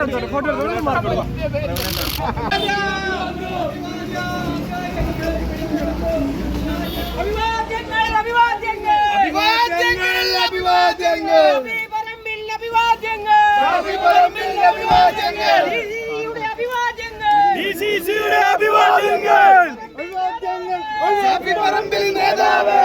Photo അഭിവാദ്യങ്ങൾ. നേതാവ്.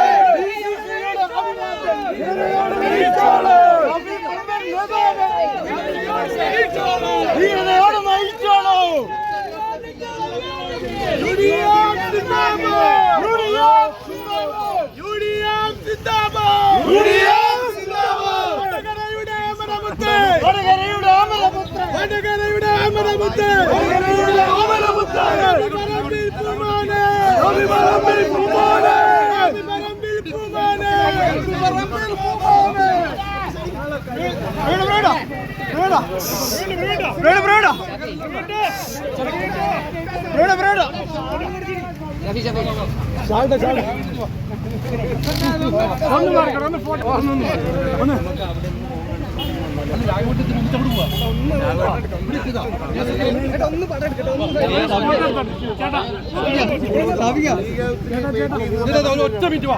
ഒറ്റ മിനിറ്റ് വാ.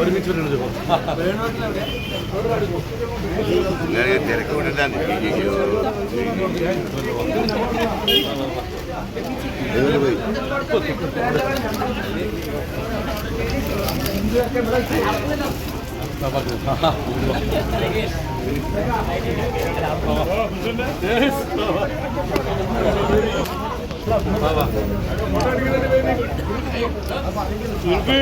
ഒരു മിനിറ്റ് തിരക്ക് വിടലാണ് Baba. നമുക്ക്